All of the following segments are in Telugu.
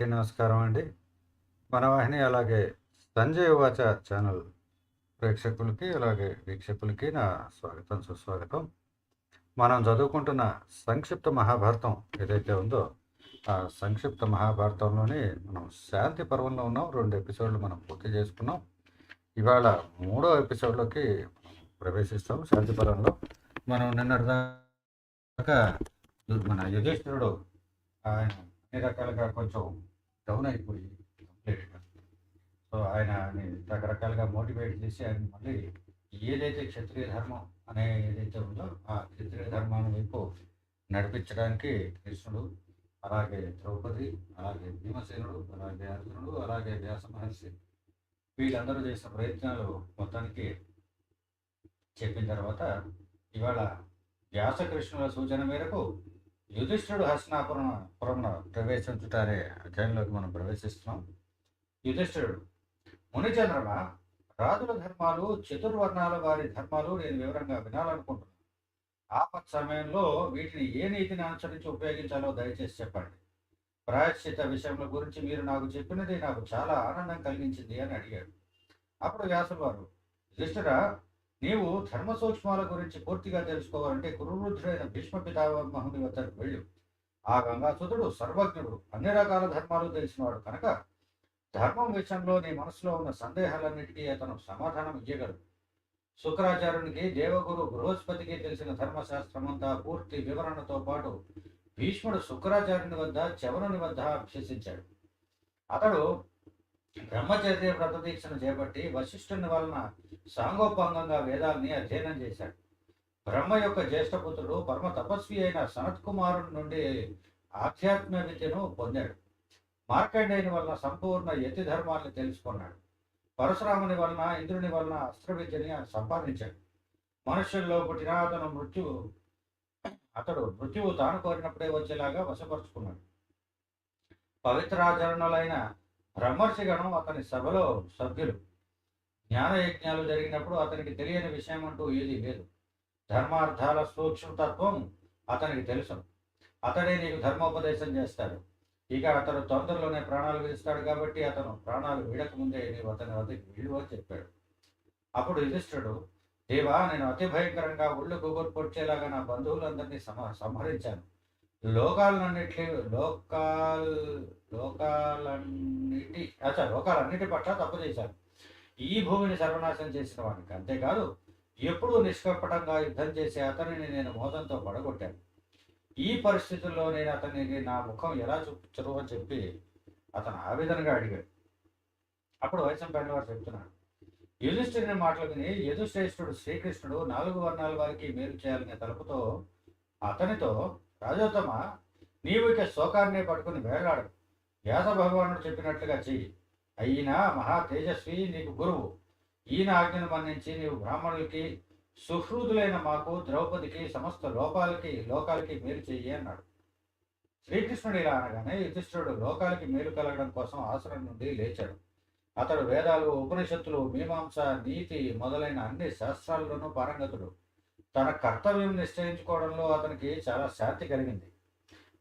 అందరికీ నమస్కారం అండి. మన వాహిని అలాగే సంజయ్ వాచ ఛానల్ ప్రేక్షకులకి అలాగే వీక్షకులకి నా స్వాగతం సుస్వాగతం. మనం చదువుకుంటున్న సంక్షిప్త మహాభారతం ఏదైతే ఉందో ఆ సంక్షిప్త మహాభారతంలోని మనం శాంతి పర్వంలో ఉన్నాం. రెండు ఎపిసోడ్లు మనం పూర్తి చేసుకున్నాం. ఇవాళ మూడో ఎపిసోడ్లోకి ప్రవేశిస్తాం శాంతి పర్వంలో. మనం నిన్నటిదాకా మన యుధిష్ఠిరుడు ఆయన అన్ని రకాలుగా కొంచెం డౌన్ అయిపోయి కంప్లీట్గా సో ఆయన రకరకాలుగా మోటివేట్ చేసి ఆయన మళ్ళీ ఏదైతే క్షత్రియ ధర్మం అనే ఏదైతే ఉందో ఆ క్షత్రియ ధర్మాన్ని వైపు నడిపించడానికి కృష్ణుడు అలాగే ద్రౌపది అలాగే భీమసేనుడు అలాగే అర్జునుడు అలాగే వ్యాస మహర్షి వీళ్ళందరూ చేసిన ప్రయత్నాలు మొత్తానికి చెప్పిన తర్వాత ఇవాళ వ్యాసకృష్ణుల సూచన మేరకు యుధిష్ఠుడు హస్నాపురం పురం ప్రవేశించుటారే అధ్యాయంలోకి మనం ప్రవేశిస్తున్నాం. యుధిష్ఠుడు మునిచంద్రమ రాజుల ధర్మాలు చతుర్వర్ణాల వారి ధర్మాలు నేను వివరంగా వినాలనుకుంటున్నాను. ఆపత్ సమయంలో వీటిని ఏ నీతిని అనుసరించి ఉపయోగించాలో దయచేసి చెప్పండి. ప్రాయశ్చిత విషయముల గురించి మీరు నాకు చెప్పినది నాకు చాలా ఆనందం కలిగించింది అని అడిగాడు. అప్పుడు వ్యాసులు వారు యుధిష్ఠిరా నీవు ధర్మ సూక్ష్మాల గురించి పూర్తిగా తెలుసుకోవాలంటే కురువృద్ధుడైన భీష్మ పితామహుని వద్దకు వెళ్ళు. ఆ గంగాసుతుడు సర్వజ్ఞుడు అన్ని రకాల ధర్మాలు తెలిసినవాడు కనుక ధర్మం విషయంలో నీ మనసులో ఉన్న సందేహాలన్నిటికీ అతను సమాధానం ఇయ్యగలడు. శుక్రాచార్యునికి దేవగురు బృహస్పతికి తెలిసిన ధర్మశాస్త్రమంతా పూర్తి వివరణతో పాటు భీష్ముడు శుక్రాచార్యుని వద్ద చవనుని వద్ద అభ్యసించాడు. అతడు బ్రహ్మచర్య వ్రతదీక్షను చేపట్టి వశిష్ఠుని వలన సాంగోపాంగంగా వేదాల్ని అధ్యయనం చేశాడు. బ్రహ్మ యొక్క జ్యేష్ఠపుత్రుడు పరమ తపస్వి అయిన సనత్ కుమారుని నుండి ఆధ్యాత్మ విద్యను పొందాడు. మార్కండేయుని వలన సంపూర్ణ యతి ధర్మాన్ని తెలుసుకున్నాడు. పరశురాముని వలన ఇంద్రుని వలన అస్త్ర విద్యని సంపాదించాడు. మనుష్యుల్లో పుట్టిన అతను మృత్యువు అతడు మృత్యువు తాను కోరినప్పుడే వచ్చేలాగా వశపరుచుకున్నాడు. పవిత్రాచరణలైన బ్రహ్మర్షిగణం అతని సభలో సభ్యులు. జ్ఞాన యజ్ఞాలు జరిగినప్పుడు అతనికి తెలియని విషయం అంటూ ఏది లేదు. ధర్మార్థాల సూక్ష్మతత్వం అతనికి తెలుసు. అతడే నీకు ధర్మోపదేశం చేస్తాడు. ఇక అతను తొందరలోనే ప్రాణాలు విధిస్తాడు కాబట్టి అతను ప్రాణాలు వీడకముందే నీవు అతని వద్దకు వీడు అని చెప్పాడు. అప్పుడు యుధిష్ఠుడు దేవా నేను అతి భయంకరంగా ఒళ్ళు గుబురు పొడిచేలాగా నా బంధువులందరినీ సమ సంహరించాను. లోకాలన్నింటి లోకాల్ లోకాలన్నిటి అచ్చా లోకాలన్నిటి పట్ల తప్పు చేశాను ఈ భూమిని సర్వనాశనం చేసిన వాడికి అంతేకాదు ఎప్పుడూ నిష్కపటంగా యుద్ధం చేసే అతనిని నేను మోదంతో పడగొట్టాను. ఈ పరిస్థితుల్లో నేను అతనికి నా ముఖం ఎలా చూపించరు అని చెప్పి అతను ఆవేదనగా అడిగాడు. అప్పుడు వైశంపాయన వారు చెప్తున్నాడు యుధిష్ఠిరుని మాటలు విని యదుశ్రేష్ఠుడు శ్రీకృష్ణుడు నాలుగు వర్ణాల వారికి మేలు చేయాలనే తలుపుతో అతనితో రాజోత్తమ నీవు ఇక శోకాన్నే పట్టుకుని వేలాడు వ్యాస భగవానుడు చెప్పినట్లుగా చెయ్యి. అయినా మహా తేజస్వి నీకు గురువు. ఈయన ఆజ్ఞను మన్నించి నీవు బ్రాహ్మణులకి సుహృదులైన మాకు ద్రౌపదికి సమస్త లోపాలకి లోకాలకి మేలు చెయ్యి అన్నాడు. శ్రీకృష్ణుడు ఇలా అనగానే యుధిష్ఠుడు లోకాలకి మేలు కలగడం కోసం ఆశ్రమం నుండి లేచాడు. అతడు వేదాలు ఉపనిషత్తులు మీమాంస నీతి మొదలైన అన్ని శాస్త్రాల్లోనూ పారంగతుడు. తన కర్తవ్యం నిశ్చయించుకోవడంలో అతనికి చాలా శాంతి కలిగింది.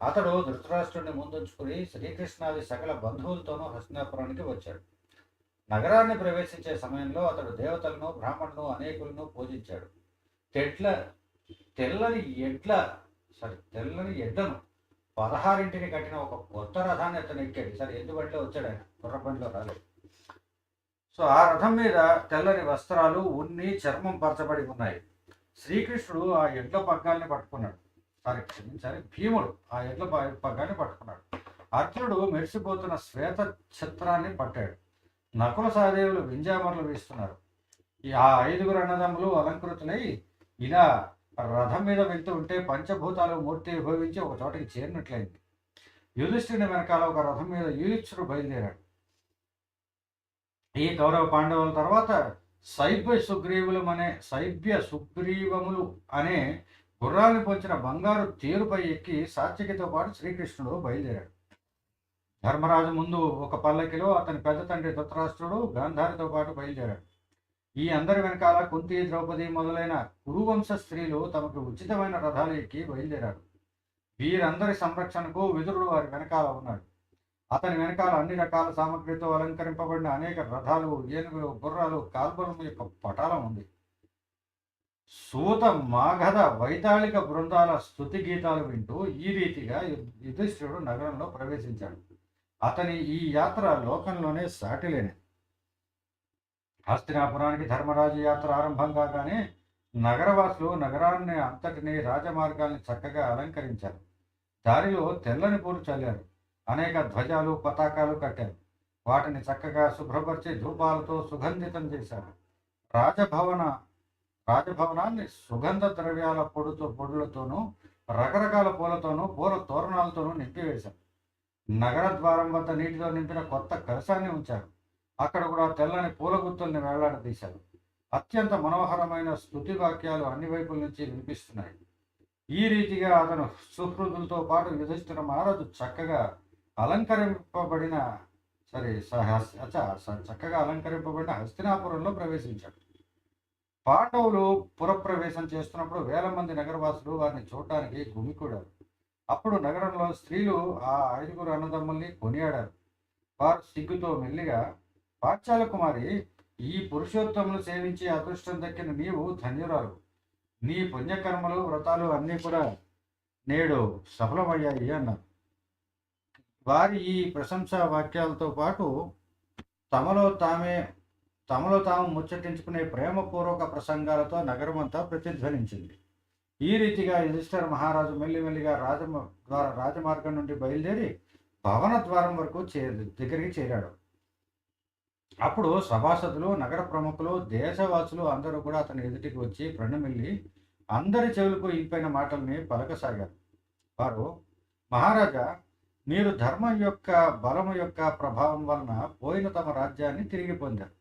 అతడు ధృతరాష్ట్రుడిని ముందుంచుకుని శ్రీకృష్ణాది సకల బంధువులతోనూ హస్తినాపురానికి వచ్చాడు. నగరాన్ని ప్రవేశించే సమయంలో అతడు దేవతలను బ్రాహ్మణులను అనేకులను పూజించాడు. తెడ్ల తెల్లని ఎడ్ల సారీ తెల్లని ఎడ్లను పదహారింటిని కట్టిన ఒక కొత్త రథాన్ని అతను ఎక్కాడు. సరే ఎందుకంటే వచ్చాడు ఆయన. గుర్రబండిలో రాలేదు. సో ఆ రథం మీద తెల్లని వస్త్రాలు ఉన్ని చర్మం పరచబడి ఉన్నాయి. శ్రీకృష్ణుడు ఆ ఎడ్ల పగ్గాల్ని పట్టుకున్నాడు. సారీ క్షమించాలి. భీముడు ఆ ఎడ్ల పగ్గాన్ని పట్టుకున్నాడు. అర్జునుడు మెరిసిపోతున్న శ్వేత ఛత్రాన్ని పట్టాడు. నకుల సహదేవులు వింజామర్లు వేస్తున్నారు. ఆ ఐదుగురు అన్నదమ్ములు అలంకృతులై ఇలా రథం మీద వెళ్తూ ఉంటే పంచభూతాలు మూర్తి భవించి ఒక చోటకి చేరినట్లయింది. యుధిష్ఠిని వెనకాల ఒక రథం మీద యుధిష్ఠుడు బయలుదేరాడు. ఈ కౌరవ పాండవుల తర్వాత శైబ్య సుగ్రీవులు అనే శైబ్య సుగ్రీవములు అనే గుర్రాన్ని పొంచిన బంగారు తేరుపై ఎక్కి సాత్యకితో పాటు శ్రీకృష్ణుడు బయలుదేరాడు. ధర్మరాజు ముందు ఒక పల్లకిలో అతని పెద్ద తండ్రి ధృతరాష్ట్రుడు గాంధారితో పాటు బయలుదేరాడు. ఈ అందరి వెనకాల కుంతి ద్రౌపది మొదలైన కురువంశ స్త్రీలు తమకు ఉచితమైన రథాలు ఎక్కి బయలుదేరారు. వీరందరి సంరక్షణకు విదురుడు వారి వెనకాల ఉన్నాడు. అతని వెనకాల అన్ని రకాల సామగ్రితో అలంకరింపబడిన అనేక రథాలు ఏనుగులు గుర్రాలు కాల్బలం యొక్క పటాలం ఉంది. సూత మాఘధ వైతాళిక బృందాల స్థుతి గీతాలు వింటూ ఈ రీతిగా యు- యుధిష్ఠిరుడు నగరంలో ప్రవేశించాడు. అతని ఈ యాత్ర లోకంలోనే సాటిలేని హస్తినాపురానికి ధర్మరాజు యాత్ర ఆరంభం కాగానే నగరవాసులు నగరాన్ని అంతటిని రాజమార్గాల్ని చక్కగా అలంకరించారు. దారిలో తెల్లని పూలు చల్లారు. అనేక ధ్వజాలు పతాకాలు కట్టారు. వాటిని చక్కగా శుభ్రపరిచి ధూపాలతో సుగంధితం చేశారు. రాజభవన రాజభవనాన్ని సుగంధ ద్రవ్యాల పొడుతో పొడులతోనూ రకరకాల పూలతోనూ పూల తోరణాలతోనూ నింపివేశారు. నగర ద్వారం వద్ద నీటితో నింపిన కొత్త కలశాన్ని ఉంచారు. అక్కడ కూడా తెల్లని పూల గుత్తుల్ని వేలాడదీశారు. అత్యంత మనోహరమైన స్థుతి వాక్యాలు అన్ని వైపుల నుంచి వినిపిస్తున్నాయి. ఈ రీతిగా అతను సుహృదులతో పాటు యుధిష్ఠిర మహారాజు చక్కగా అలంకరింపబడిన సరే స- చక్కగా అలంకరింపబడిన హస్తినాపురంలో ప్రవేశించాడు. పాండవులు పురప్రవేశం చేస్తున్నప్పుడు వేల మంది నగరవాసులు వారిని చూడటానికి గుమికూడారు. అప్పుడు నగరంలో స్త్రీలు ఆ ఐదుగురు అన్నదమ్ముల్ని కొనియాడారు. వారు సిగ్గుతో మెల్లిగా పాఠశాల కుమారి ఈ పురుషోత్తమును సేవించి అదృష్టం దక్కిన నీవు ధన్యురాలు. నీ పుణ్యకర్మలు వ్రతాలు అన్నీ కూడా నేడు సఫలమయ్యాయి అన్నారు. వారి ఈ ప్రశంసా వాక్యాలతో పాటు తమలో తామే తమలో తాము ముచ్చటించుకునే ప్రేమపూర్వక ప్రసంగాలతో నగరమంతా ప్రతిధ్వనించింది. ఈ రీతిగా యుధిష్ఠర్ మహారాజు మెల్లిమెల్లిగా రాజ ద్వారా రాజమార్గం నుండి బయలుదేరి భవన ద్వారం వరకు చే దగ్గరికి చేరాడు. అప్పుడు సభాసదులు నగర ప్రముఖులు దేశవాసులు అందరూ కూడా అతని ఎదుటికి వచ్చి ప్రణమిల్లి అందరి చెవులకు ఇంపైన మాటల్ని పలకసాగారు. వారు మహారాజా మీరు ధర్మం యొక్క బలము యొక్క ప్రభావం వలన పోయిన తమ రాజ్యాన్ని తిరిగి పొందారు.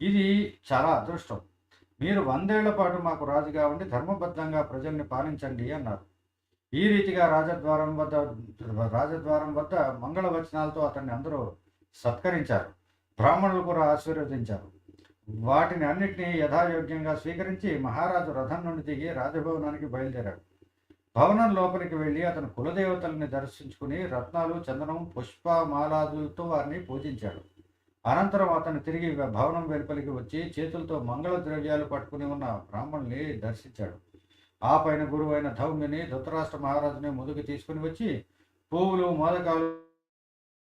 ఇది చాలా అదృష్టం. మీరు వందేళ్ళ పాటు మాకు రాజుగా ఉండి ధర్మబద్ధంగా ప్రజల్ని పాలించండి అన్నారు. ఈ రీతిగా రాజద్వారం వద్ద రాజద్వారం వద్ద మంగళ వచనాలతో అతన్ని అందరూ సత్కరించారు. బ్రాహ్మణులు కూడా ఆశీర్వదించారు. వాటిని అన్నిటినీ యథాయోగ్యంగా స్వీకరించి మహారాజు రథం నుండి దిగి రాజభవనానికి బయలుదేరాడు. భవనం లోపలికి వెళ్ళి అతను కులదేవతల్ని దర్శించుకుని రత్నాలు చందనం పుష్పమాలాదులతో వారిని పూజించాడు. అనంతరం అతను తిరిగి భవనం వెలుపలికి వచ్చి చేతులతో మంగళ ద్రవ్యాలు పట్టుకుని ఉన్న బ్రాహ్మణుని దర్శించాడు. ఆ పైన గురువైన ధౌమ్యుని ధృతరాష్ట్ర మహారాజుని ముందుకు తీసుకుని వచ్చి పువ్వులు మోదకాలు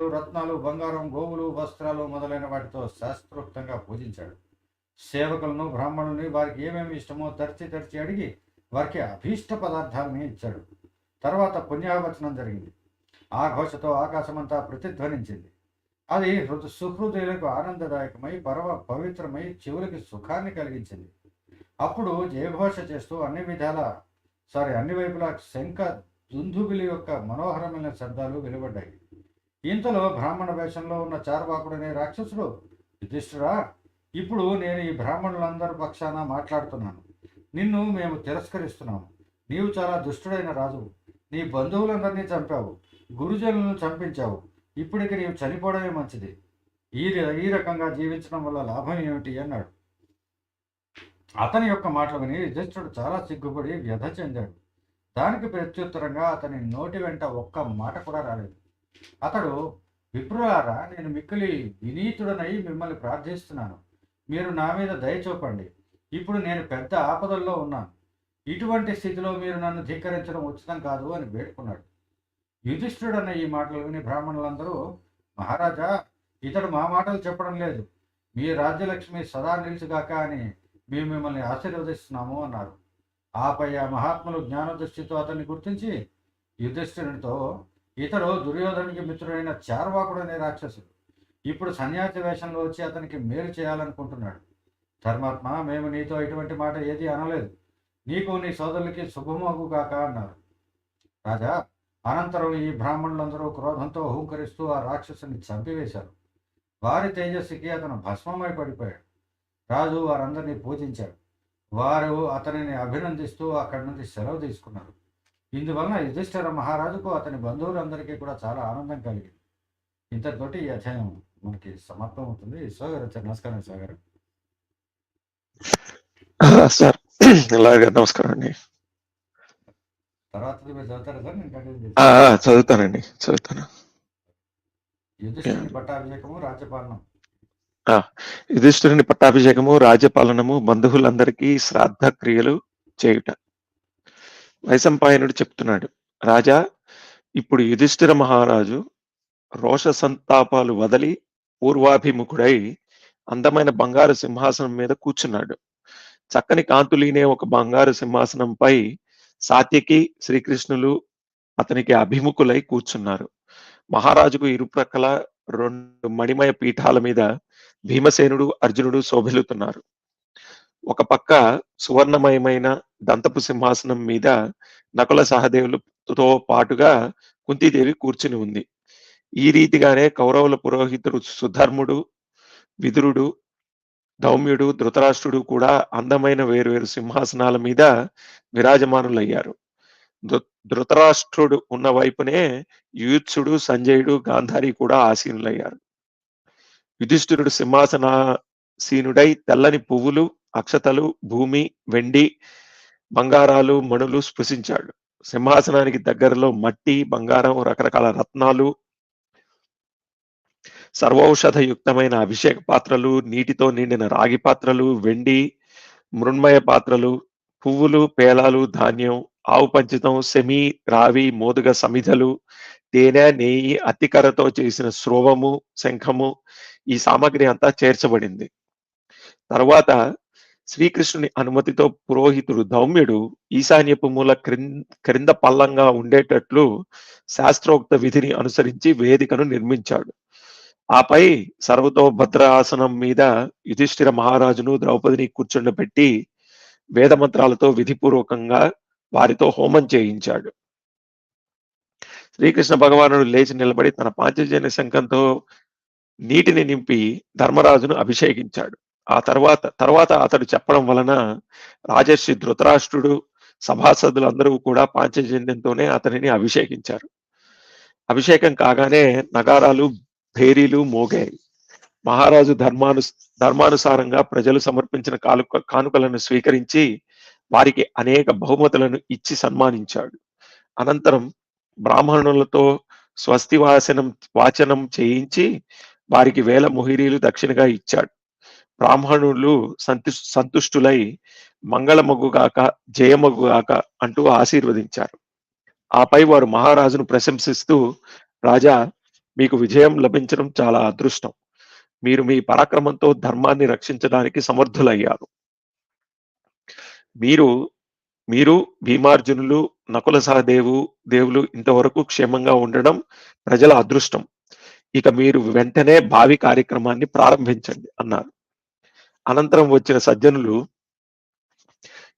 రత్నాలు బంగారం గోవులు వస్త్రాలు మొదలైన వాటితో శాస్త్రోక్తంగా పూజించాడు. సేవకులను బ్రాహ్మణుల్ని వారికి ఏమేమి ఇష్టమో తరిచి తరిచి అడిగి వారికి అభీష్ట పదార్థాలని ఇచ్చాడు. తర్వాత పుణ్యావచనం జరిగింది. ఆ ఘోషతో ఆకాశమంతా ప్రతిధ్వనించింది. అది హృద సుహృదయులకు ఆనందదాయకమై పరవ పవిత్రమై చివరికి సుఖాన్ని కలిగించింది. అప్పుడు జయఘోష చేస్తూ అన్ని విధాల సారీ అన్ని వైపులా శంఖ దుందుబిలి యొక్క మనోహరమైన శబ్దాలు వెలువడ్డాయి. ఇంతలో బ్రాహ్మణ వేషంలో ఉన్న చార్వాకుడనే రాక్షసుడు యుధిష్ఠురా ఇప్పుడు నేను ఈ బ్రాహ్మణులందరి పక్షాన మాట్లాడుతున్నాను. నిన్ను మేము తిరస్కరిస్తున్నాము. నీవు చాలా దుష్టుడైన రాజు నీ బంధువులందరినీ చంపావు. గురుజనులను చంపించావు. ఇప్పటికి నీవు చనిపోవడమే మంచిది. ఈ ఈ రకంగా జీవించడం వల్ల లాభం ఏమిటి? అన్నాడు. అతని యొక్క మాటలు విని యుధిష్ఠుడు చాలా సిగ్గుపడి వ్యధ చెందాడు. దానికి ప్రత్యుత్తరంగా అతని నోటి వెంట ఒక్క మాట కూడా రాలేదు. అతడు విప్రులారా నేను మిక్కిలి వినీతుడనై మిమ్మల్ని ప్రార్థిస్తున్నాను. మీరు నా మీద దయ చూపండి. ఇప్పుడు నేను పెద్ద ఆపదల్లో ఉన్నాను. ఇటువంటి స్థితిలో మీరు నన్ను ధిక్కరించడం ఉచితం కాదు అని వేడుకున్నాడు. యుధిష్ఠుడు అన్న ఈ మాటలు విని బ్రాహ్మణులందరూ మహారాజా ఇతడు మా మాటలు చెప్పడం లేదు. మీ రాజ్యలక్ష్మి సదా నిలిచిగాక అని మేము మిమ్మల్ని ఆశీర్వదిస్తున్నాము అన్నారు. ఆపై ఆ మహాత్ములు జ్ఞానదృష్టితో అతన్ని గుర్తించి యుధిష్ఠునితో ఇతడు దుర్యోధనికి మిత్రుడైన చార్వాకుడు అనే రాక్షసుడు. ఇప్పుడు సన్యాసి వేషంలో వచ్చి అతనికి మేలు చేయాలనుకుంటున్నాడు. ధర్మాత్మ మేము నీతో ఇటువంటి మాట ఏది అనలేదు. నీకు నీ సోదరులకి శుభమగు కాక అన్నారు. రాజా అనంతరం ఈ బ్రాహ్మణులందరూ క్రోధంతో హూంకరిస్తూ ఆ రాక్షసుని చంపివేశారు. వారి తేజస్సుకి అతను భస్మమై పడిపోయాడు. రాజు వారందరినీ పూజించాడు. వారు అతనిని అభినందిస్తూ అక్కడి నుంచి సెలవు తీసుకున్నారు. ఇందువలన యుధిష్ఠిర మహారాజుకు అతని బంధువులందరికీ కూడా చాలా ఆనందం కలిగింది. ఇంతటితోటి ఈ అధ్యాయం మనకి సమర్థం అవుతుంది ఈశ్వర్ నమస్కారం సోగారు సార్ ఇలాగే నమస్కారం అండి తర్వాత మీరు చదువుతారా సార్ నేను కంటిన్యూ ఆ, చేస్తాను చదువుతానండి చదువుతాను. యుధిష్ఠిరుని పట్టాభిషేకము రాజ్యపాలనము బంధువులందరికీ శ్రాద్ధ క్రియలు చేయుట. వైశంపాయనుడు చెప్తున్నాడు రాజా ఇప్పుడు యుధిష్ఠిర మహారాజు రోష సంతాపాలు వదలి పూర్వాభిముఖుడై అందమైన బంగారు సింహాసనం మీద కూర్చున్నాడు. చక్కని కాంతులీనే ఒక బంగారు సింహాసనంపై సాత్యకి శ్రీకృష్ణులు అతనికి అభిముఖులై కూర్చున్నారు. మహారాజుకు ఇరుప్రక్కల రెండు మణిమయ పీఠాల మీద భీమసేనుడు అర్జునుడు శోభిలుతున్నారు ఒక పక్క సువర్ణమయమైన దంతపు సింహాసనం మీద నకుల సహదేవులతో పాటుగా కుంతీదేవి కూర్చుని ఉంది. ఈ రీతిగానే కౌరవుల పురోహితుడు సుధర్ముడు విదురుడు దౌమ్యుడు ధృతరాష్ట్రుడు కూడా అందమైన వేరువేరు సింహాసనాల మీద విరాజమానులయ్యారు. ధృ- ధృతరాష్ట్రుడు ఉన్న వైపునే యూత్సుడు సంజయుడు గాంధారి కూడా ఆసీనులయ్యారు. యుధిష్ఠిరుడు సింహాసనాసీనుడై తెల్లని పువ్వులు అక్షతలు భూమి వెండి బంగారాలు మణులు స్పృశించాడు. సింహాసనానికి దగ్గరలో మట్టి బంగారం రకరకాల రత్నాలు సర్వౌషధయుక్తమైన అభిషేక పాత్రలు నీటితో నిండిన రాగి పాత్రలు వెండి మృణ్మయ పాత్రలు పువ్వులు పేలాలు ధాన్యం ఆవు పంచితం సెమి రావి మోదుగ సమిధలు తేనె నెయ్యి అతికరతో చేసిన స్రోవము శంఖము ఈ సామాగ్రి అంతా చేర్చబడింది. తర్వాత శ్రీకృష్ణుని అనుమతితో పురోహితుడు దౌమ్యుడు ఈశాన్యపు మూల క్రిం- క్రింద పల్లంగా ఉండేటట్లు శాస్త్రోక్త విధిని అనుసరించి వేదికను నిర్మించాడు. ఆపై సర్వతోభద్ర ఆసనం మీద యుధిష్ఠిర మహారాజును ద్రౌపదిని కూర్చుండబెట్టి వేదమంత్రాలతో విధిపూర్వకంగా వారితో హోమం చేయించాడు. శ్రీకృష్ణ భగవానుడు లేచి నిలబడి తన పాంచజన్య శంఖంతో నీటిని నింపి ధర్మరాజును అభిషేకించాడు. ఆ తర్వాత తర్వాత అతడు చెప్పడం వలన రాజర్షి ధృతరాష్ట్రుడు సభాసదులందరూ కూడా పాంచజన్యంతోనే అతనిని అభిషేకించారు. అభిషేకం కాగానే నగారాలు భేరీలు మోగాయి మహారాజు ధర్మాను ధర్మానుసారంగా ప్రజలు సమర్పించిన కానుక కానుకలను స్వీకరించి వారికి అనేక బహుమతులను ఇచ్చి సన్మానించాడు. అనంతరం బ్రాహ్మణులతో స్వస్తి వాసనం వాచనం చేయించి వారికి వేల మొహిరీలు దక్షిణగా ఇచ్చాడు. బ్రాహ్మణులు సంతు సంతుష్టులై మంగళమగుగాక జయమగుగాక అంటూ ఆశీర్వదించారు. ఆపై వారు మహారాజును ప్రశంసిస్తూ రాజా మీకు విజయం లభించడం చాలా అదృష్టం. మీరు మీ పరాక్రమంతో ధర్మాన్ని రక్షించడానికి సమర్థులయ్యారు. మీరు మీరు భీమార్జునులు నకుల సహదేవు దేవులు ఇంతవరకు క్షేమంగా ఉండడం ప్రజల అదృష్టం. ఇక మీరు వెంటనే భావి కార్యక్రమాన్ని ప్రారంభించండి అన్నారు. అనంతరం వచ్చిన సజ్జనులు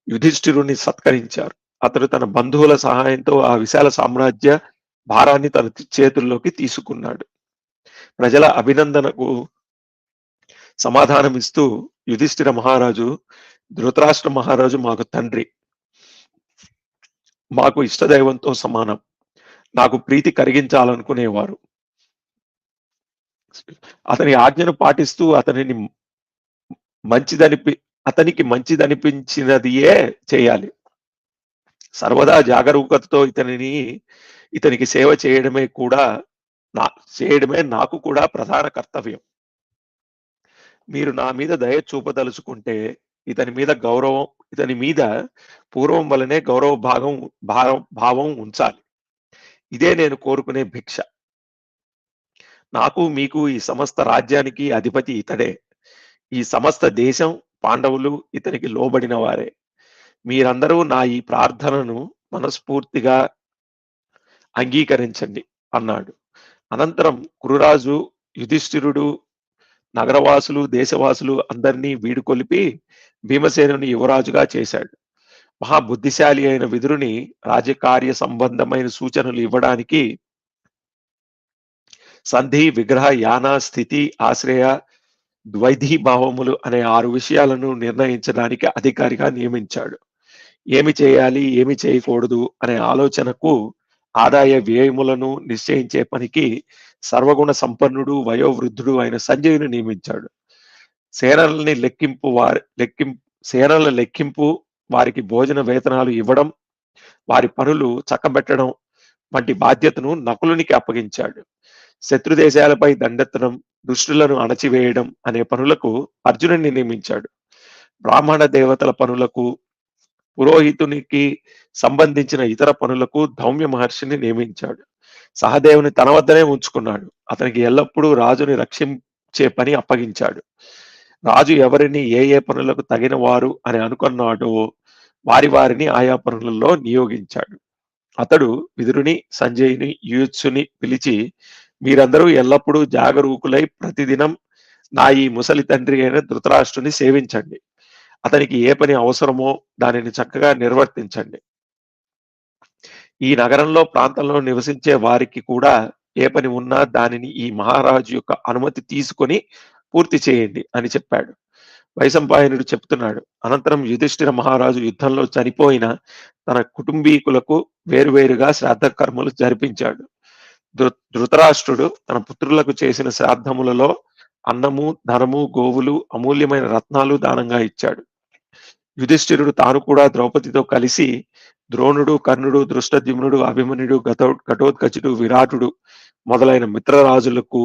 యుధిష్ఠిరుని సత్కరించారు. అతడు తన బంధువుల సహాయంతో ఆ విశాల సామ్రాజ్య భారాన్ని తన చేతుల్లోకి తీసుకున్నాడు. ప్రజల అభినందనకు సమాధానమిస్తూ యుధిష్ఠిర మహారాజు ధృతరాష్ట్ర మహారాజు మాకు తండ్రి. మాకు ఇష్టదైవంతో సమానం. నాకు ప్రీతి కరిగించాలనుకునేవారు అతని ఆజ్ఞను పాటిస్తూ అతనిని మంచిదనిపి అతనికి మంచిదనిపించినదియే చేయాలి. సర్వదా జాగరూకతతో ఇతనిని ఇతనికి సేవ చేయడమే కూడా నా చేయడమే నాకు కూడా ప్రధాన కర్తవ్యం. మీరు నా మీద దయ చూపదలుచుకుంటే ఇతని మీద గౌరవం ఇతని మీద పూర్వం వలనే గౌరవ భాగం భావం భావం ఉంచాలి. ఇదే నేను కోరుకునే భిక్ష. నాకు మీకు ఈ సమస్త రాజ్యానికి అధిపతి ఇతడే. ఈ సమస్త దేశం పాండవులు ఇతనికి లోబడిన వారే. మీరందరూ నా ఈ ప్రార్థనను మనస్ఫూర్తిగా అంగీకరించండి అన్నాడు. అనంతరం కురురాజు యుధిష్ఠిరుడు నగరవాసులు దేశవాసులు అందరినీ వీడుకొలిపి భీమసేనుని యువరాజుగా చేశాడు. మహాబుద్ధిశాలి అయిన విదురుని రాజకార్య సంబంధమైన సూచనలు ఇవ్వడానికి సంధి విగ్రహ యాన స్థితి ఆశ్రయ ద్వైధీ భావములు అనే ఆరు విషయాలను నిర్ణయించడానికి అధికారిగా నియమించాడు. ఏమి చేయాలి ఏమి చేయకూడదు అనే ఆలోచనకు ఆదాయ వ్యయములను నిశ్చయించే పనికి సర్వగుణ సంపన్నుడు వయోవృద్ధుడు అయిన సంజయుని నియమించాడు. సేనల్ని లెక్కింపు వారి లెక్కింపు సేనల లెక్కింపు వారికి భోజన వేతనాలు ఇవ్వడం వారి పనులు చక్కబెట్టడం వంటి బాధ్యతను నకులునికి అప్పగించాడు. శత్రు దేశాలపై దండెత్తడం దుష్టులను అణచివేయడం అనే పనులకు అర్జునుడిని నియమించాడు. బ్రాహ్మణ దేవతల పనులకు పురోహితునికి సంబంధించిన ఇతర పనులకు ధౌమ్య మహర్షిని నియమించాడు. సహదేవుని తన వద్దనే ఉంచుకున్నాడు అతనికి ఎల్లప్పుడూ రాజుని రక్షించే పని అప్పగించాడు. రాజు ఎవరిని ఏ ఏ పనులకు తగిన వారు అని అనుకున్నాడో వారి వారిని ఆయా పనులలో నియోగించాడు. అతడు విదురుని సంజయుని యూత్సుని పిలిచి మీరందరూ ఎల్లప్పుడూ జాగరూకులై ప్రతిదినం నా ఈ ముసలి తండ్రి అయిన ధృతరాష్ట్రుని సేవించండి. అతనికి ఏ పని అవసరమో దానిని చక్కగా నిర్వర్తించండి. ఈ నగరంలో ప్రాంతంలో నివసించే వారికి కూడా ఏ పని ఉన్నా దానిని ఈ మహారాజు యొక్క అనుమతి తీసుకొని పూర్తి చేయండి అని చెప్పాడు. వైశంపాయనుడు చెప్తున్నాడు అనంతరం యుధిష్ఠిర మహారాజు యుద్ధంలో చనిపోయిన తన కుటుంబీకులకు వేరువేరుగా శ్రాద్ధ కర్మలు జరిపించాడు. ధృ ధృతరాష్ట్రుడు తన పుత్రులకు చేసిన శ్రాద్ధములలో అన్నము ధనము గోవులు అమూల్యమైన రత్నాలు దానంగా ఇచ్చాడు. యుధిష్ఠిరుడు తాను కూడా ద్రౌపదితో కలిసి ద్రోణుడు కర్ణుడు దృష్టద్యుమ్నుడు అభిమన్యుడు గతో ఘటోత్కచుడు విరాటుడు మొదలైన మిత్రరాజులకు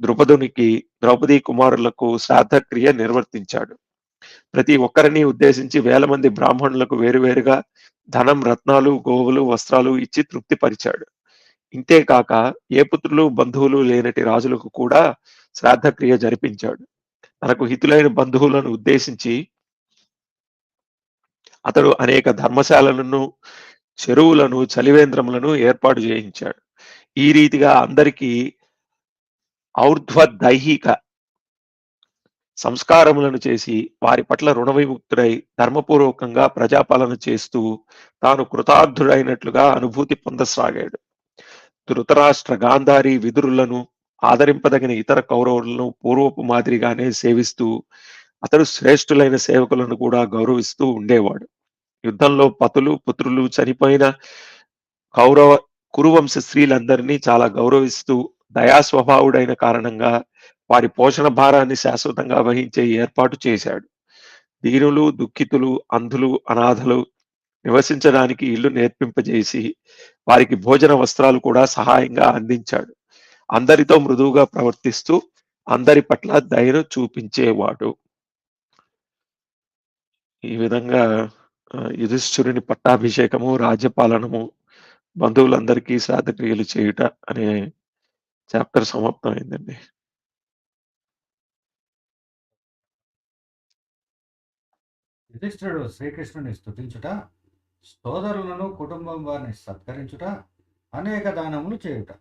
ద్రుపదునికి ద్రౌపది కుమారులకు శ్రాద్ధక్రియ నిర్వర్తించాడు. ప్రతి ఒక్కరిని ఉద్దేశించి వేల మంది బ్రాహ్మణులకు వేరువేరుగా ధనం రత్నాలు గోవులు వస్త్రాలు ఇచ్చి తృప్తిపరిచాడు. ఇంతేకాక ఏ పుత్రులు బంధువులు లేనటి రాజులకు కూడా శ్రాద్ధక్రియ జరిపించాడు. తనకు హితులైన బంధువులను ఉద్దేశించి అతడు అనేక ధర్మశాలలను చెరువులను చలివేంద్రములను ఏర్పాటు చేయించాడు. ఈ రీతిగా అందరికీ ఔర్ధ్వ దైహిక సంస్కారములను చేసి వారి పట్ల రుణ విముక్తుడై ధర్మపూర్వకంగా ప్రజాపాలన చేస్తూ తాను కృతార్థుడైనట్లుగా అనుభూతి పొందసాగాడు. ధృతరాష్ట్ర గాంధారి విదురులను ఆదరింపదగిన ఇతర కౌరవులను పూర్వపు మాదిరిగానే సేవిస్తూ అతడు శ్రేష్ఠులైన సేవకులను కూడా గౌరవిస్తూ ఉండేవాడు. యుద్ధంలో పతులు పుత్రులు చనిపోయిన కౌరవ కురువంశ స్త్రీలందరినీ చాలా గౌరవిస్తూ దయా స్వభావుడైన కారణంగా వారి పోషణ భారాన్ని శాశ్వతంగా వహించే ఏర్పాటు చేశాడు. దీనులు దుఃఖితులు అంధులు అనాథలు నివసించడానికి ఇల్లు నేర్పింపజేసి వారికి భోజన వస్త్రాలు కూడా సహాయంగా అందించాడు. అందరితో మృదువుగా ప్రవర్తిస్తూ అందరి పట్ల దయను చూపించేవాడు. ఈ విధంగా యుధిష్ఠురుని పట్టాభిషేకము రాజ్యపాలనము బంధువులందరికీ శ్రాద్ధక్రియలు చేయుట అనే చాప్టర్ సమాప్తం అయిందండి శ్రీకృష్ణుని స్థుతించుట సోదరులను కుటుంబం వారిని సత్కరించుట అనేక దానములు చేయుట.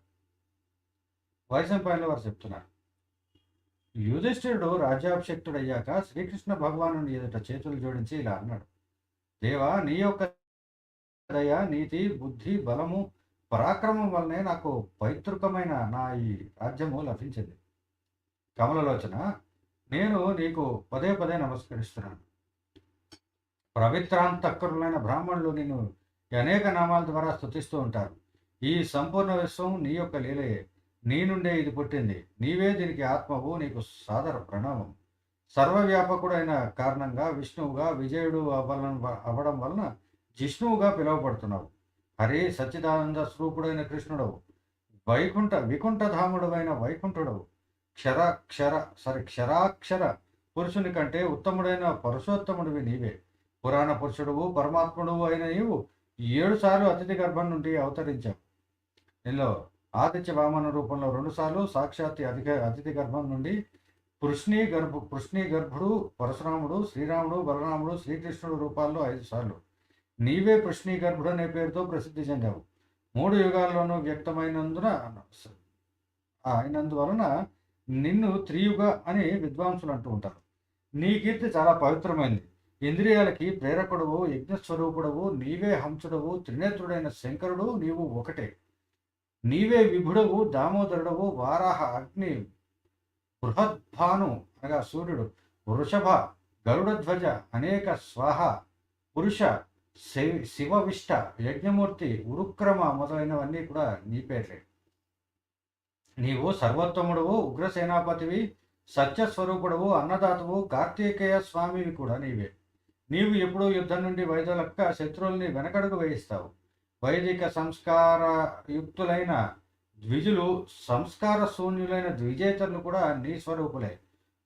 వైశంపాయన వారు చెప్తున్నారు. యుధిష్ఠిరుడు రాజ్యాభిషక్తుడయ్యాక శ్రీకృష్ణ భగవాను ఎదుట చేతులు జోడించి ఇలా అన్నాడు. దేవా నీ యొక్క దయ నీతి బుద్ధి బలము పరాక్రమం వల్లనే నాకు పైతృకమైన నా ఈ రాజ్యము లభించింది. కమలలోచన నేను నీకు పదే పదే నమస్కరిస్తున్నాను. పవిత్రాంతకరులైన బ్రాహ్మణులు నిన్ను అనేక నామాల ద్వారా స్తుతిస్తూ ఉంటారు. ఈ సంపూర్ణ విశ్వం నీ యొక్క లీలయే. నీ నుండే ఇది పుట్టింది. నీవే దీనికి ఆత్మవు నీకు సాదర ప్రణామం. సర్వవ్యాపకుడైన కారణంగా విష్ణువుగా విజయుడు అవ్వడం అవ్వడం వలన జిష్ణువుగా పిలువబడుతున్నావు. హరి సచ్చిదానంద స్వరూపుడైన కృష్ణుడవు. వైకుంఠ వికుంఠధాముడవైన వైకుంఠుడవు. క్షర క్షర సరి క్షరాక్షర పురుషుని కంటే ఉత్తముడైన పరుషోత్తముడివి నీవే. పురాణ పురుషుడువు పరమాత్ముడువు అయిన నీవు ఏడు సార్లు అతిథి గర్భం నుండి అవతరించావు. నీలో ఆదిత్య వామన రూపంలో రెండుసార్లు సాక్షాత్ అధిక అతిథి గర్భం నుండి కృష్ణీ గర్భ కృష్ణీ గర్భుడు పరశురాముడు శ్రీరాముడు బలరాముడు శ్రీకృష్ణుడు రూపాల్లో ఐదు సార్లు. నీవే కృష్ణీ గర్భుడు అనే పేరుతో ప్రసిద్ధి చెందావు. మూడు యుగాల్లోనూ వ్యక్తమైనందున అయినందువలన నిన్ను త్రియుగ అని విద్వాంసులు అంటూ ఉంటారు. నీ కీర్తి చాలా పవిత్రమైనది ఇంద్రియాలకి ప్రేరకుడవు యజ్ఞస్వరూపుడవు నీవే హంసుడవు త్రినేత్రుడైన శంకరుడు నీవు ఒకటే. నీవే విభుడవు దామోదరుడవు వారాహ అగ్ని బృహద్భాను అనగా సూర్యుడు వృషభ గరుడధ్వజ అనేక స్వాహ పురుష శివవిష్ట యజ్ఞమూర్తి ఉరుక్రమ మొదలైనవన్నీ కూడా నీ పేర్లే. నీవు సర్వోత్తముడవు ఉగ్రసేనాపతివి సత్యస్వరూపుడవు అన్నదాతవు కార్తీకేయ స్వామివి కూడా నీవే. నీవు ఎప్పుడూ యుద్ధం నుండి వైదొలక్క శత్రువుల్ని వెనకడుగు వేయిస్తావు. వైదిక సంస్కార యుక్తులైన ద్విజులు సంస్కార శూన్యులైన ద్విజేతరులు కూడా నీ స్వరూపులే.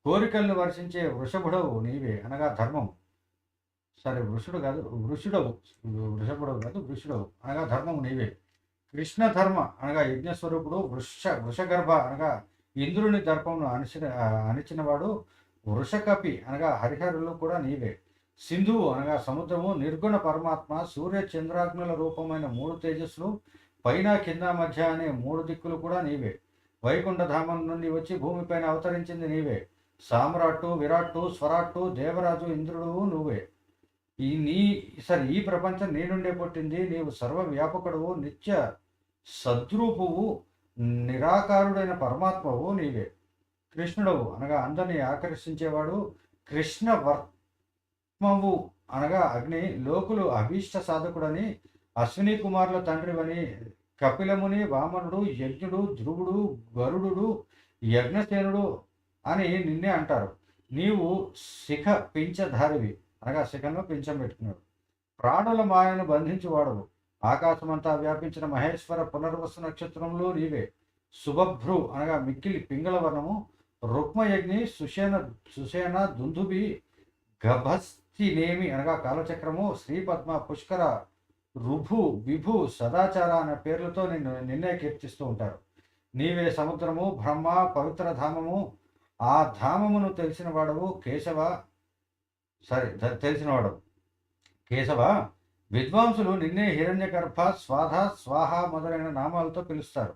కోరికలను వర్షించే వృషభుడవు నీవే అనగా ధర్మం. సరే వృషుడు కాదు వృషుడవు. వృషభుడవు కాదు వృషుడవు అనగా ధర్మము నీవే. కృష్ణ ధర్మ అనగా యజ్ఞస్వరూపుడు వృష వృషగర్భ అనగా ఇంద్రుని దర్పమును అణిచిన అణిచినవాడు వృషకపి అనగా హరిహరులు కూడా నీవే. సింధువు అనగా సముద్రము నిర్గుణ పరమాత్మ సూర్య చంద్రాగ్నుల రూపమైన మూడు తేజస్సులు పైన కింద మధ్య అనే మూడు దిక్కులు కూడా నీవే. వైకుంఠధామం నుండి వచ్చి భూమిపైన అవతరించింది నీవే. సామ్రాట్టు విరాట్టు స్వరాట్టు దేవరాజు ఇంద్రుడు నువ్వే. ఈ నీ సరే ఈ ప్రపంచం నీ నుండే పుట్టింది. నీవు సర్వ వ్యాపకుడువు నిత్య సద్రూపువు నిరాకారుడైన పరమాత్మవు నీవే. కృష్ణుడవు అనగా అందరినీ ఆకర్షించేవాడు కృష్ణ వర్మవు అనగా అగ్ని లోకులు అభీష్ట సాధకుడని అశ్విని కుమారుల తండ్రివని కపిలముని వామనుడు యజ్ఞుడు ధ్రువుడు గరుడు యజ్ఞసేనుడు అని నిన్నే అంటారు. నీవు శిఖ పించధారివి అనగా శిఖను పించం పెట్టుకున్నాడు. ప్రాణుల మాయను బంధించువాడవు. ఆకాశమంతా వ్యాపించిన మహేశ్వర పునర్వసు నక్షత్రంలో నీవే. శుభభ్రు అనగా మిక్కిలి పింగళ వర్ణము రుక్మయజ్ఞి సుషేన సుషేన దుందుబి గభస్తినేమి అనగా కాలచక్రము శ్రీపద్మ పుష్కర రుభు విభు సదాచార అనే పేర్లతో నిన్ను నిన్నే కీర్తిస్తూ ఉంటారు. నీవే సముద్రము బ్రహ్మ పవిత్ర ధామము ఆ ధామమును తెలిసిన వాడవు కేశవ సరే తెలిసినవాడు కేశవ. విద్వాంసులు నిన్నే హిరణ్య గర్భ స్వాధ స్వాహ మొదలైన నామాలతో పిలుస్తారు.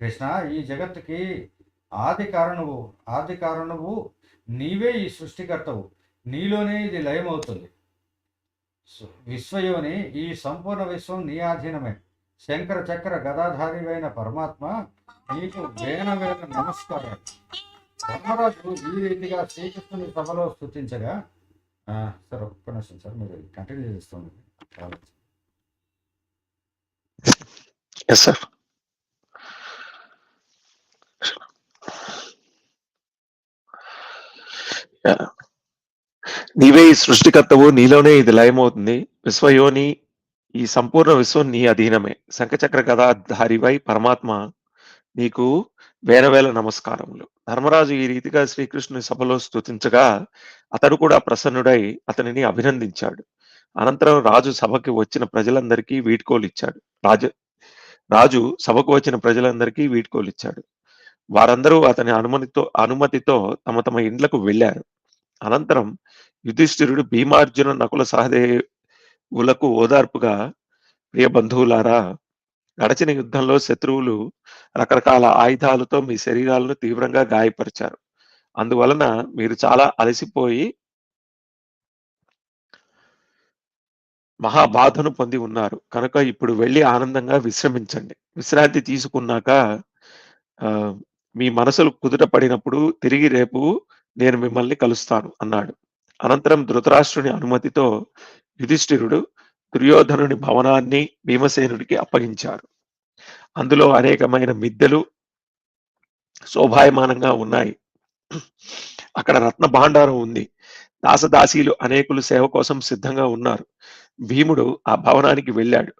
కృష్ణ ఈ జగత్తుకి ఆది కారణువు ఆది కారణువు నీవే ఈ సృష్టికర్తవు. నీలోనే ఇది లయమవుతుంది. విశ్వయోని ఈ సంపూర్ణ విశ్వం నీ ఆధీనమే. శంకర చక్ర గదాధారివైన పరమాత్మ నీకు వేల నమస్కారం. నమస్కారాలు ధర్మరాజు ఈ రీతిగా శ్రీకృష్ణుని సభలో స్థుతించగా సార్ ఒక్క నిమిషం సార్ మీరు కంటిన్యూ చేస్తుంది ఎస్ సార్ నీవే ఈ సృష్టికర్తవు నీలోనే ఇది లయమవుతుంది. విశ్వయోని ఈ సంపూర్ణ విశ్వం నీ అధీనమే. శంఖచక్ర కథాధారివై పరమాత్మ నీకు వేల వేల నమస్కారములు. ధర్మరాజు ఈ రీతిగా శ్రీకృష్ణుని సభలో స్తుతించగా అతడు కూడా ప్రసన్నుడై అతనిని అభినందించాడు. అనంతరం రాజు సభకి వచ్చిన ప్రజలందరికీ వీడ్కోలు ఇచ్చాడు రాజు రాజు సభకు వచ్చిన ప్రజలందరికీ వీడ్కోలు ఇచ్చాడు వారందరూ అతని అనుమతితో అనుమతితో తమ తమ ఇండ్లకు వెళ్ళారు. అనంతరం యుధిష్ఠిరుడు భీమార్జున నకుల సహదేవులకు ఓదార్పుగా ప్రియ బంధువులారా గడచిన యుద్ధంలో శత్రువులు రకరకాల ఆయుధాలతో మీ శరీరాలను తీవ్రంగా గాయపరిచారు. అందువలన మీరు చాలా అలసిపోయి మహాబాధను పొంది ఉన్నారు. కనుక ఇప్పుడు వెళ్ళి ఆనందంగా విశ్రమించండి. విశ్రాంతి తీసుకున్నాక ఆ, మీ మనసులు కుదుట పడినప్పుడు తిరిగి రేపు నేను మిమ్మల్ని కలుస్తాను అన్నాడు. అనంతరం ధృతరాష్ట్రుని అనుమతితో యుధిష్ఠిరుడు దుర్యోధనుని భవనాన్ని భీమసేనుడికి అప్పగించారు. అందులో అనేకమైన మిద్దెలు శోభాయమానంగా ఉన్నాయి. అక్కడ రత్న భాండారం ఉంది. దాసదాసీలు అనేకులు సేవ కోసం సిద్ధంగా ఉన్నారు. భీముడు ఆ భవనానికి వెళ్ళాడు.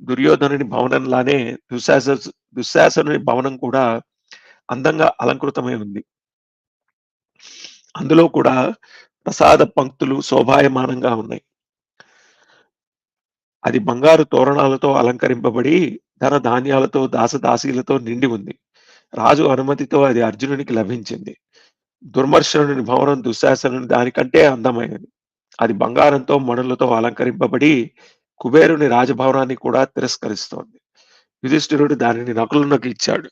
దుర్యోధనుని భవనంలానే దుశ్శాస దుశ్శాసనుని భవనం కూడా అందంగా అలంకృతమై ఉంది. అందులో కూడా ప్రసాద పంక్తులు శోభాయమానంగా ఉన్నాయి. అది బంగారు తోరణాలతో అలంకరింపబడి ధన ధాన్యాలతో దాసదాసీలతో నిండి ఉంది. రాజు అనుమతితో అది అర్జునునికి లభించింది. దుర్మర్షణుని భవనం దుశ్శాసనుని దానికంటే అందమైనది. అది బంగారంతో మణులతో అలంకరింపబడి కుబేరుని రాజభవనాన్ని కూడా తిరస్కరిస్తోంది. యుధిష్ఠిరుడు దానిని నకులునకు ఇచ్చాడు.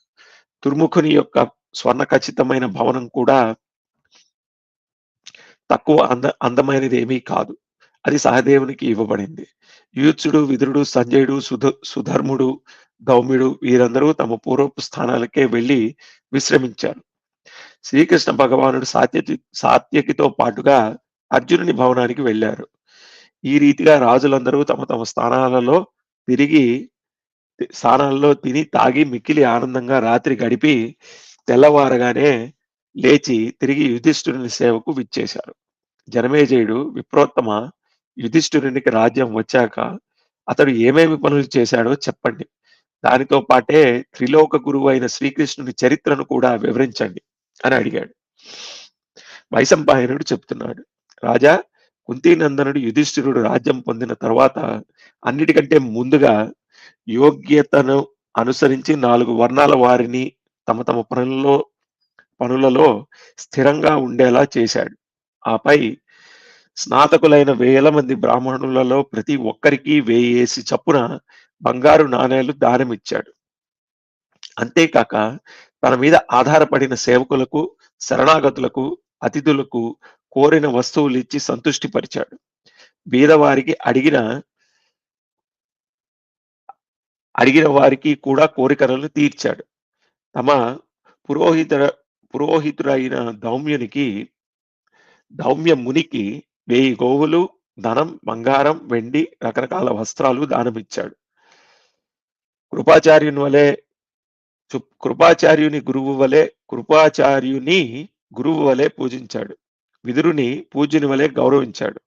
దుర్ముఖుని యొక్క స్వర్ణ ఖచ్చితమైన భవనం కూడా తక్కువ అంద అందమైనది ఏమీ కాదు. అది సహదేవునికి ఇవ్వబడింది. యూత్సుడు విదురుడు సంజయుడు సుధ సుధర్ముడు గౌమ్యుడు వీరందరూ తమ పూర్వపు స్థానాలకే వెళ్ళి విశ్రమించారు. శ్రీకృష్ణ భగవానుడు సాత్యకి సాత్యకితో పాటుగా అర్జునుని భవనానికి వెళ్ళారు. ఈ రీతిగా రాజులందరూ తమ తమ స్థానాలలో తిరిగి స్థానాల్లో తిని తాగి మిక్కిలి ఆనందంగా రాత్రి గడిపి తెల్లవారగానే లేచి తిరిగి యుధిష్ఠురుని సేవకు విచ్చేశారు. జనమేజయుడు విప్రోత్తమ యుధిష్ఠిరునికి రాజ్యం వచ్చాక అతడు ఏమేమి పనులు చేశాడో చెప్పండి. దానితో పాటే త్రిలోక గురువు అయిన శ్రీకృష్ణుని చరిత్రను కూడా వివరించండి అని అడిగాడు. వైశంపాయనుడు చెప్తున్నాడు రాజా కుంతీనందనుడు యుధిష్ఠిరుడు రాజ్యం పొందిన తర్వాత అన్నిటికంటే ముందుగా యోగ్యతను అనుసరించి నాలుగు వర్ణాల వారిని తమ తమ పనుల్లో పనులలో స్థిరంగా ఉండేలా చేశాడు. ఆపై స్నాతకులైన వేల మంది బ్రాహ్మణులలో ప్రతి ఒక్కరికి వేయేసి చప్పున బంగారు నాణేలు దానమిచ్చాడు. అంతేకాక తన మీద ఆధారపడిన సేవకులకు శరణాగతులకు అతిథులకు కోరిన వస్తువులు ఇచ్చి సంతుష్టిపరిచాడు. బీదవారికి అడిగిన అడిగిన వారికి కూడా కోరికలను తీర్చాడు. తమ పురోహిత పురోహితుడైన దౌమ్యునికి దౌమ్య మునికి వెయ్యి గోవులు ధనం బంగారం వెండి రకరకాల వస్త్రాలు దానమిచ్చాడు. కృపాచార్యుని వలె కృపాచార్యుని గురువు వలె కృపాచార్యుని గురువు వలె పూజించాడు. విదురుని పూజ్యుని వలె గౌరవించాడు.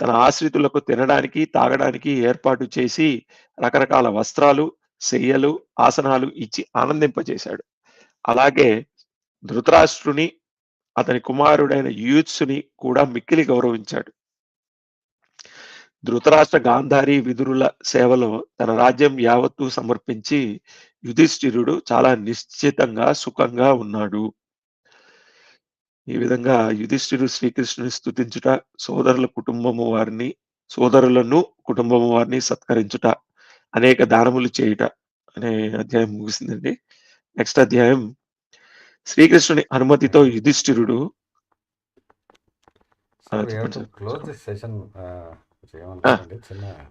తన ఆశ్రితులకు తినడానికి తాగడానికి ఏర్పాటు చేసి రకరకాల వస్త్రాలు శయ్యలు ఆసనాలు ఇచ్చి ఆనందింపజేశాడు. అలాగే ధృతరాష్ట్రుని అతని కుమారుడైన యూత్సుని కూడా మిక్కిలి గౌరవించాడు. ధృతరాష్ట్ర గాంధారి విదురుల సేవలో తన రాజ్యం యావత్తు సమర్పించి యుధిష్ఠిరుడు చాలా నిశ్చితంగా సుఖంగా ఉన్నాడు. ఈ విధంగా యుధిష్ఠిరుడు శ్రీకృష్ణుని స్థుతించుట సోదరుల కుటుంబము వారిని సోదరులను కుటుంబము వారిని సత్కరించుట అనేక దానములు చేయుట. అనే అధ్యాయం ముగిసిందండి. నెక్స్ట్ అధ్యాయం శ్రీకృష్ణుని అనుమతితో యుధిష్ఠిరుడు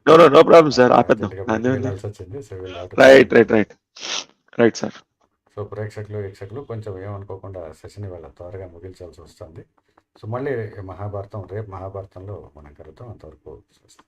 no no no problem sir ఆపేద్దాం. Right. Right right right sir so ప్రేక్షకులు వీక్షకులు కొంచెం ఏమనుకోకుండా సెషన్ ఇవాళ త్వరగా ముగించాల్సి వస్తుంది. సో మళ్ళీ మహాభారతం రేపు మహాభారతంలో మనం కలుద్దాం. అంతవరకు స్వస్తి.